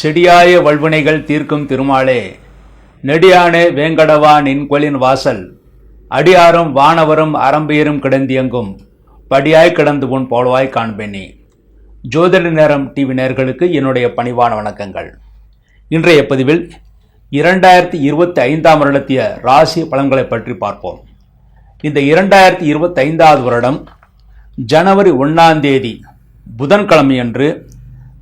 செடியாய வல்வினைகள் தீர்க்கும் திருமாலே. நெடியானே வேங்கடவா நின்கொலின் வாசல். அடியாரும் வானவரும் அரம்பியரும் கிடந்தியங்கும். படியாய் கிடந்து உன் போலவாய் காண்பேனே. ஜோதிட நேரம் டிவி நேர்களுக்கு என்னுடைய பணிவான வணக்கங்கள். இன்றைய பதிவில் இரண்டாயிரத்தி இருபத்தி ஐந்தாம் வருடத்திய ராசி பலன்களை பற்றி பார்ப்போம். இந்த இரண்டாயிரத்தி இருபத்தி ஐந்தாவது வருடம் ஜனவரி ஒன்றாம் தேதி புதன்கிழமையன்று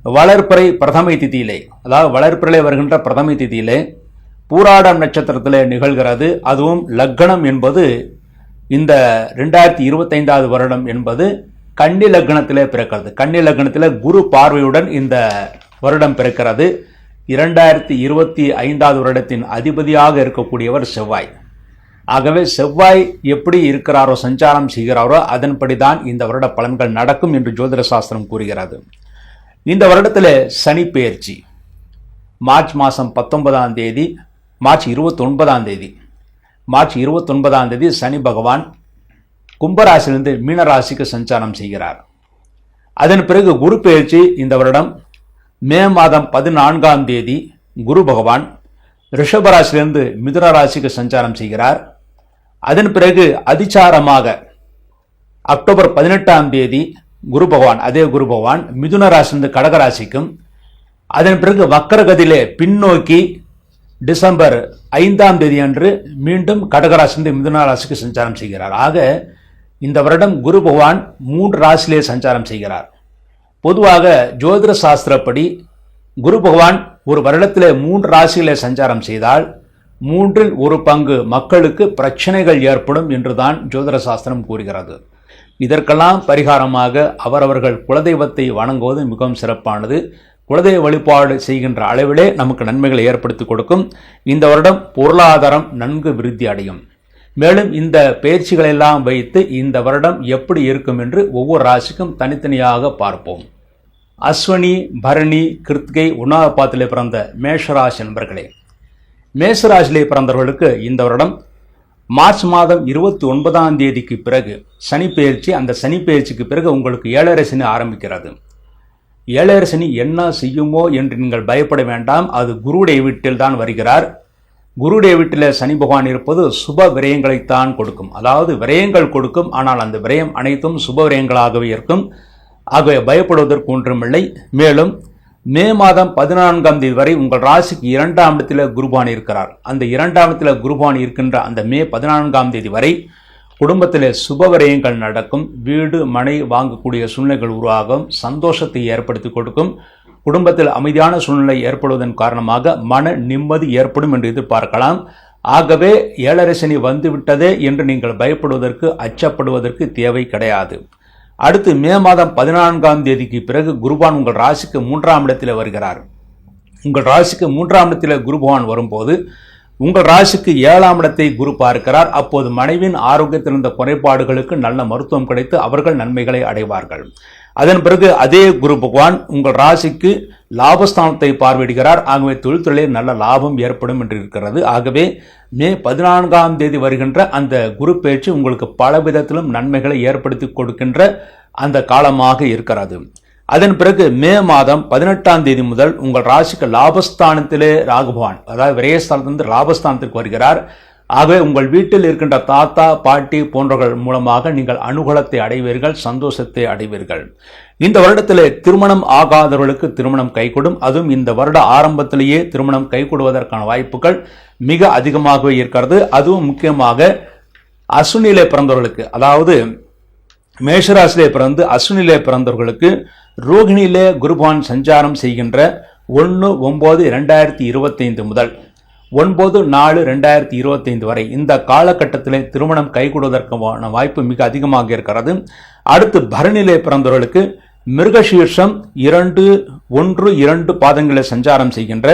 வளர்ப்பிறை பிரதமை திதியிலே அதாவது வளர்ப்பிறை வருகின்ற பிரதமை திதியிலே பூராடம் நட்சத்திரத்தில் நிகழ்கிறது. அதுவும் லக்னம் என்பது இந்த ரெண்டாயிரத்தி இருபத்தைந்தாவது வருடம் என்பது கன்னி லக்னத்திலே பிறக்கிறது. கன்னி லக்னத்தில் குரு பார்வையுடன் இந்த வருடம் பிறக்கிறது. இரண்டாயிரத்தி இருபத்தி ஐந்தாவது வருடத்தின் அதிபதியாக இருக்கக்கூடியவர் செவ்வாய். ஆகவே செவ்வாய் எப்படி இருக்கிறாரோ சஞ்சாரம் செய்கிறாரோ அதன்படி தான் இந்த வருட பலன்கள் நடக்கும் என்று ஜோதிட சாஸ்திரம் கூறுகிறது. இந்த வருடத்தில் சனி பெயர்ச்சி. மார்ச் மாதம் பத்தொன்பதாம் தேதி மார்ச் இருபத்தொன்பதாம் தேதி. மார்ச் இருபத்தொன்பதாம் தேதி சனி பகவான் கும்பராசிலிருந்து மீனராசிக்கு சஞ்சாரம் செய்கிறார். அதன் பிறகு குரு பெயர்ச்சி இந்த வருடம். மே மாதம் பதினான்காம் தேதி குரு பகவான் ரிஷபராசிலிருந்து மிதுன ராசிக்கு சஞ்சாரம் செய்கிறார். அதன் பிறகு அதிச்சாரமாக அக்டோபர் பதினெட்டாம் தேதி குரு பகவான் அதே குரு பகவான் மிதுன ராசிலிருந்து கடகராசிக்கும் அதன் பிறகு வக்கரகதியிலே பின்னோக்கி டிசம்பர் ஐந்தாம் தேதி அன்று மீண்டும் கடகராசிலிருந்து மிதுன ராசிக்கு சஞ்சாரம் செய்கிறார். ஆக இந்த வருடம் குரு பகவான் மூன்று ராசியிலே சஞ்சாரம் செய்கிறார். பொதுவாக ஜோதிட சாஸ்திரப்படி குரு பகவான் ஒரு வருடத்திலே மூன்று ராசியிலே சஞ்சாரம் செய்தால் மூன்றில் ஒரு பங்கு மக்களுக்கு பிரச்சனைகள் ஏற்படும் என்றுதான் ஜோதிட சாஸ்திரம் கூறுகிறது. இதற்கெல்லாம் பரிகாரமாக அவரவர்கள் குலதெய்வத்தை வணங்குவது மிகவும் சிறப்பானது. குலதெய்வ வழிபாடு செய்கின்ற அளவிலே நமக்கு நன்மைகளை ஏற்படுத்தி கொடுக்கும். இந்த வருடம் பொருளாதாரம் நன்கு விருத்தி அடையும். மேலும் இந்த பயிற்சிகளெல்லாம் வைத்து இந்த வருடம் எப்படி இருக்கும் என்று ஒவ்வொரு ராசிக்கும் தனித்தனியாக பார்ப்போம். அஸ்வனி பரணி கிருத்கை உணாபாத்திலே பிறந்த மேஷராசி நண்பர்களே. மேஷராசியிலே பிறந்தவர்களுக்கு இந்த வருடம் மார்ச் மாதம் இருபத்தி ஒன்பதாம் தேதிக்கு பிறகு சனி பயிற்சி அந்த சனி பயிற்சிக்கு பிறகு உங்களுக்கு ஏழரை சனி ஆரம்பிக்கிறது. ஏழரை சனி என்ன செய்யுமோ என்று நீங்கள் பயப்பட வேண்டாம். அது குருடைய வீட்டில் தான் வருகிறார். குருடைய வீட்டில் சனி பகவான் இருப்பது சுப விரயங்களைத்தான் கொடுக்கும். அதாவது விரயங்கள் கொடுக்கும். ஆனால் அந்த விரயம் அனைத்தும் சுப விரயங்களாகவே இருக்கும். ஆகவே பயப்படுவதற்கு ஒன்றுமில்லை. மேலும் மே மாதம் பதினான்காம் தேதி வரை உங்கள் ராசிக்கு இரண்டாம் இடத்தில் குருபான் இருக்கிறார். அந்த இரண்டாம் இடத்துல குருபான் இருக்கின்ற அந்த மே பதினான்காம் தேதி வரை குடும்பத்தில் சுபவிரயங்கள் நடக்கும். வீடு மனை வாங்கக்கூடிய சூழ்நிலைகள் உருவாகும். சந்தோஷத்தை ஏற்படுத்தி கொடுக்கும். குடும்பத்தில் அமைதியான சூழ்நிலை ஏற்படுவதன் காரணமாக மன நிம்மதி ஏற்படும் என்று எதிர்பார்க்கலாம். ஆகவே ஏழரை சனி வந்துவிட்டதே என்று நீங்கள் பயப்படுவதற்கு அச்சப்படுவதற்கு தேவை கிடையாது. அடுத்து மே மாதம் பதினான்காம் தேதிக்கு பிறகு குருபான் உங்கள் ராசிக்கு மூன்றாம் இடத்தில் வருகிறார். உங்கள் ராசிக்கு மூன்றாம் இடத்தில் குருபகவான் வரும்போது உங்கள் ராசிக்கு ஏழாம் இடத்தை குரு பார்க்கிறார். அப்போது மனைவின் ஆரோக்கியத்தில் இருந்த குறைபாடுகளுக்கு நல்ல மருத்துவம் கிடைத்து அவர்கள் நன்மைகளை அடைவார்கள். அதன் பிறகு அதே குரு பகவான் உங்கள் ராசிக்கு லாபஸ்தானத்தை பார்வையிடுகிறார். ஆகவே தொழில்துறையில் நல்ல லாபம் ஏற்படும் என்று இருக்கிறது. ஆகவே மே பதினான்காம் தேதி வருகின்ற அந்த குரு பயிற்சி உங்களுக்கு பல விதத்திலும் நன்மைகளை ஏற்படுத்தி கொடுக்கின்ற அந்த காலமாக இருக்கிறது. அதன் பிறகு மே மாதம் பதினெட்டாம் தேதி முதல் உங்கள் ராசிக்கு லாபஸ்தானத்திலே ராகுபவான் அதாவது விரயஸ்தானத்திலிருந்து லாபஸ்தானத்திற்கு வருகிறார். ஆகவே உங்கள் வீட்டில் இருக்கின்ற தாத்தா பாட்டி போன்றவர்கள் மூலமாக நீங்கள் அனுகூலத்தை அடைவீர்கள் சந்தோஷத்தை அடைவீர்கள். இந்த வருடத்தில் திருமணம் ஆகாதவர்களுக்கு திருமணம் கைகூடும். அதுவும் இந்த வருட ஆரம்பத்திலேயே திருமணம் கைகூடுவதற்கான வாய்ப்புகள் மிக அதிகமாகவே இருக்கிறது. அதுவும் முக்கியமாக அசுனிலே பிறந்தவர்களுக்கு அதாவது மேஷராசிலே பிறந்து அஸ்வினிலே பிறந்தவர்களுக்கு ரோகிணியிலே குருபான் சஞ்சாரம் செய்கின்ற ஒன்று ஒம்பது ரெண்டாயிரத்தி இருபத்தைந்து முதல். ஒன்பது நாலு ரெண்டாயிரத்தி இருபத்தைந்து வரை இந்த காலகட்டத்திலே திருமணம் கைகூடுவதற்கான வாய்ப்பு மிக அதிகமாக இருக்கிறது. அடுத்து பரணிலே பிறந்தவர்களுக்கு மிருகசீர்ஷம் இரண்டு ஒன்று இரண்டு பாதங்களில் சஞ்சாரம் செய்கின்ற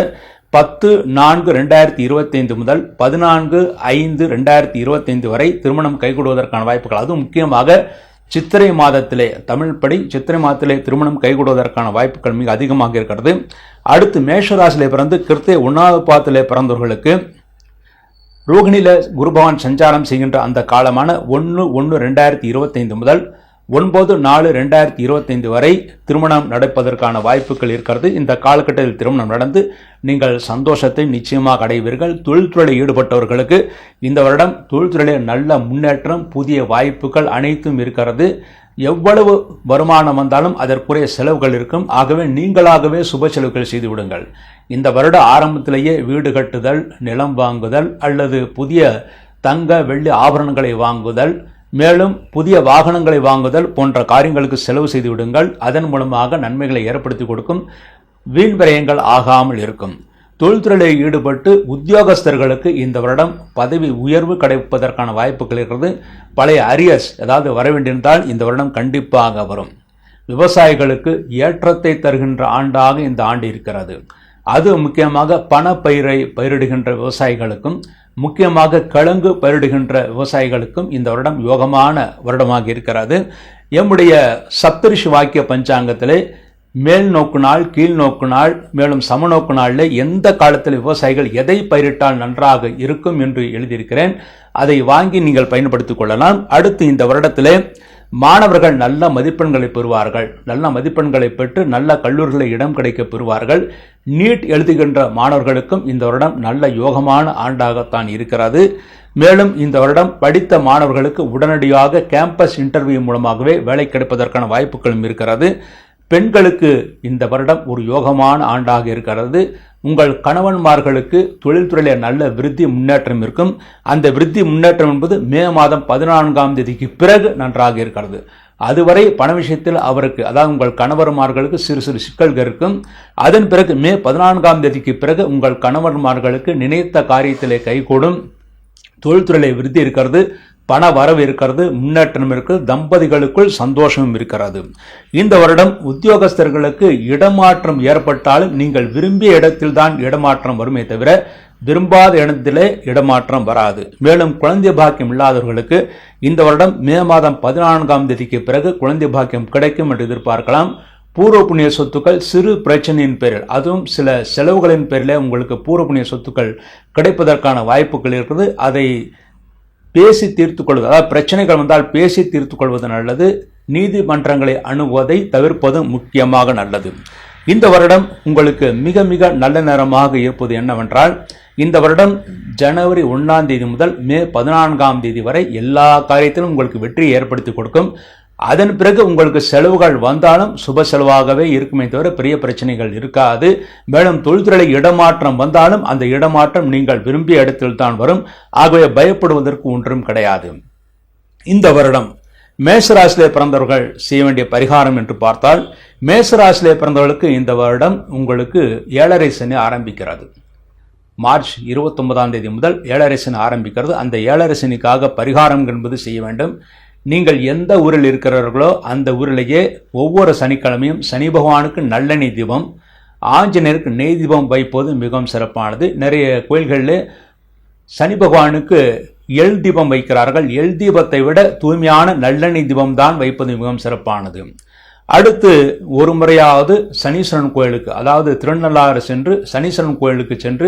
பத்து நான்கு ரெண்டாயிரத்தி இருபத்தைந்து முதல் பதினான்கு ஐந்து ரெண்டாயிரத்தி இருபத்தைந்து வரை திருமணம் கைகூடுவதற்கான வாய்ப்புகள். அதுவும் முக்கியமாக சித்திரை மாதத்திலே தமிழ்படி சித்திரை மாதத்திலே திருமணம் கைகூடுவதற்கான வாய்ப்புகள் மிக அதிகமாக இருக்கிறது. அடுத்து மேஷராசிலே பிறந்து கிருத்திய உண்ணாவது பாத்திலே பிறந்தவர்களுக்கு ரோகிணியில் குருபவான் சஞ்சாரம் செய்கின்ற அந்த காலமான ஒன்று ஒன்று ரெண்டாயிரத்தி இருபத்தைந்து முதல் ஒன்பது நாலு ரெண்டாயிரத்தி இருபத்தைந்து வரை திருமணம் நடப்பதற்கான வாய்ப்புகள் இருக்கிறது. இந்த காலகட்டத்தில் திருமணம் நடந்து நீங்கள் சந்தோஷத்தை நிச்சயமாக அடைவீர்கள். தொழில்துறையில் ஈடுபட்டவர்களுக்கு இந்த வருடம் தொழில்துறையில் நல்ல முன்னேற்றம் புதிய வாய்ப்புகள் அனைத்தும் இருக்கிறது. எவ்வளவு வருமானம் வந்தாலும் அதற்குரிய செலவுகள் இருக்கும். ஆகவே நீங்களாகவே சுப செலவுகள் செய்து விடுங்கள். இந்த வருட ஆரம்பத்திலேயே வீடு கட்டுதல் நிலம் வாங்குதல் அல்லது புதிய தங்க வெள்ளி ஆபரணங்களை வாங்குதல் மேலும் புதிய வாகனங்களை வாங்குதல் போன்ற காரியங்களுக்கு செலவு செய்து விடுங்கள். அதன் மூலமாக நன்மைகளை ஏற்படுத்தி கொடுக்கும். வீண் விரயங்கள் ஆகாமல் இருக்கும். தொழில்துறையில் ஈடுபட்டு உத்தியோகஸ்தர்களுக்கு இந்த வருடம் பதவி உயர்வு கிடைப்பதற்கான வாய்ப்புகள் இருக்கிறது. பழைய அரியர்ஸ் ஏதாவது வரவேண்டியிருந்தால் இந்த வருடம் கண்டிப்பாக வரும். விவசாயிகளுக்கு ஏற்றத்தை தருகின்ற ஆண்டாக இந்த ஆண்டு இருக்கிறது. அது முக்கியமாக பணப்பயிரை பயிரிடுகின்ற விவசாயிகளுக்கும் முக்கியமாக கிழங்கு பயிரிடுகின்ற விவசாயிகளுக்கும் இந்த வருடம் யோகமான வருடமாக இருக்கிறது. எம்முடைய சப்தரிஷி வாக்கிய பஞ்சாங்கத்திலே மேல் நோக்கு நாள் கீழ் நோக்கு நாள் மேலும் சமநோக்கு நாளில் எந்த காலத்தில் விவசாயிகள் எதை பயிரிட்டால் நன்றாக இருக்கும் என்று எழுதியிருக்கிறேன். அதை வாங்கி நீங்கள் பயன்படுத்திக் கொள்ளலாம். அடுத்து இந்த வருடத்திலே மாணவர்கள் நல்ல மதிப்பெண்களை பெறுவார்கள். நல்ல மதிப்பெண்களை பெற்று நல்ல கல்லூரிகளில் இடம் கிடைக்க பெறுவார்கள். நீட் எழுதுகின்ற மாணவர்களுக்கும் இந்த வருடம் நல்ல யோகமான ஆண்டாகத்தான் இருக்கிறது. மேலும் இந்த வருடம் படித்த மாணவர்களுக்கு உடனடியாக கேம்பஸ் இன்டர்வியூ மூலமாகவே வேலை கிடைப்பதற்கான வாய்ப்புகளும் இருக்கிறது. பெண்களுக்கு இந்த வருடம் ஒரு யோகமான ஆண்டாக இருக்கிறது. உங்கள் கணவன்மார்களுக்கு தொழில்துறையில் நல்ல விருத்தி முன்னேற்றம் இருக்கும். அந்த விருத்தி முன்னேற்றம் என்பது மே மாதம் பதினான்காம் தேதிக்கு பிறகு நன்றாக இருக்கிறது. அதுவரை பண விஷயத்தில் அவருக்கு அதாவது உங்கள் கணவர்மார்களுக்கு சிறு சிறு சிக்கல்கள் இருக்கும். அதன் பிறகு மே பதினான்காம் தேதிக்கு பிறகு உங்கள் கணவன்மார்களுக்கு நினைத்த காரியத்திலே கைகூடும். தொழில்துறையில் விருத்தி இருக்கிறது. பண வரவு இருக்கிறது முன்னேற்றம் இருக்கிறது தம்பதிகளுக்குள் சந்தோஷமும் இருக்கிறது. இந்த வருடம் உத்தியோகஸ்தர்களுக்கு இடமாற்றம் ஏற்பட்டாலும் நீங்கள் விரும்பிய இடத்தில்தான் இடமாற்றம் வருமே தவிர விரும்பாத இடத்திலே இடமாற்றம் வராது. மேலும் குழந்தை பாக்கியம் இல்லாதவர்களுக்கு இந்த வருடம் மே மாதம் பதினான்காம் தேதிக்கு பிறகு குழந்தை பாக்கியம் கிடைக்கும் என்று எதிர்பார்க்கலாம். பூர்வ புண்ணிய சொத்துக்கள் சிறு பிரச்சனையின் பேரில் அதுவும் சில செலவுகளின் பேரில் உங்களுக்கு பூர்வ புண்ணிய சொத்துக்கள் கிடைப்பதற்கான வாய்ப்புகள் இருக்கிறது அதை பேசி தீர்த்து கொள்வது அதாவது பிரச்சனைகள் வந்தால் பேசி தீர்த்து கொள்வது நல்லது. நீதிமன்றங்களை அணுகுவதை தவிர்ப்பது முக்கியமாக நல்லது. இந்த வருடம் உங்களுக்கு மிக மிக நல்ல நேரமாக இருப்பது என்னவென்றால் இந்த வருடம் ஜனவரி ஒன்றாம் தேதி முதல் மே பதினான்காம் தேதி வரை எல்லா காரியத்திலும் உங்களுக்கு வெற்றியை ஏற்படுத்தி கொடுக்கும். அதன் பிறகு உங்களுக்கு செலவுகள் வந்தாலும் சுப செலவாகவே இருக்குமே தவிர பெரிய பிரச்சனைகள் இருக்காது. மேலும் தொழில்துறை இடமாற்றம் வந்தாலும் அந்த இடமாற்றம் நீங்கள் விரும்பிய இடத்தில் தான் வரும். ஆகவே பயப்படுவதற்கு ஒன்றும் கிடையாது. இந்த வருடம் மேசராசிலே பிறந்தவர்கள் செய்ய வேண்டிய பரிகாரம் என்று பார்த்தால் மேசராசிலே பிறந்தவர்களுக்கு இந்த வருடம் உங்களுக்கு ஏழரை சனி ஆரம்பிக்கிறது. மார்ச் இருபத்தொன்பதாம் தேதி முதல் ஏழரை சனி ஆரம்பிக்கிறது. அந்த ஏழரை சனிக்காக பரிகாரம் என்பது செய்ய வேண்டும். நீங்கள் எந்த ஊரில் இருக்கிறார்களோ அந்த ஊரிலேயே ஒவ்வொரு சனிக்கிழமையும் சனி பகவானுக்கு நல்லெண்ணெய் தீபம் ஆஞ்சநேயருக்கு நெய் தீபம் வைப்பது மிகவும் சிறப்பானது. நிறைய கோயில்களில் சனி பகவானுக்கு எள் தீபம் வைக்கிறார்கள். எள் தீபத்தை விட தூய்மையான நல்லெண்ணெய் தீபம் தான் வைப்பது மிகவும் சிறப்பானது. அடுத்து ஒரு முறையாவது சனீஸ்வரன் கோயிலுக்கு அதாவது திருநள்ளாறு சென்று சனீஸ்வரன் கோயிலுக்கு சென்று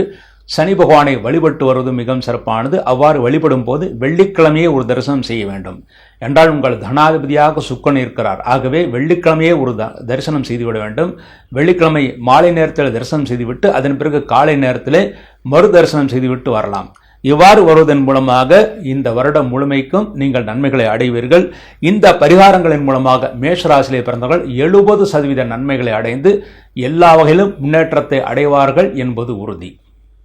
சனி பகவானை வழிபட்டு வருவது மிகவும் சிறப்பானது. அவ்வாறு வழிபடும் போது வெள்ளிக்கிழமையே ஒரு தரிசனம் செய்ய வேண்டும். என்றால் உங்கள் தனாதிபதியாக சுக்கன் இருக்கிறார். ஆகவே வெள்ளிக்கிழமையே ஒரு தரிசனம் செய்துவிட வேண்டும். வெள்ளிக்கிழமை மாலை நேரத்தில் தரிசனம் செய்துவிட்டு அதன் பிறகு காலை நேரத்திலே மறு தரிசனம் செய்துவிட்டு வரலாம். இவ்வாறு வருவதன் மூலமாக இந்த வருடம் முழுமைக்கும் நீங்கள் நன்மைகளை அடைவீர்கள். இந்த பரிகாரங்களின் மூலமாக மேஷராசிலே பிறந்தவர்கள் எழுபது சதவீத நன்மைகளை அடைந்து எல்லா வகையிலும் முன்னேற்றத்தை அடைவார்கள் என்பது உறுதி.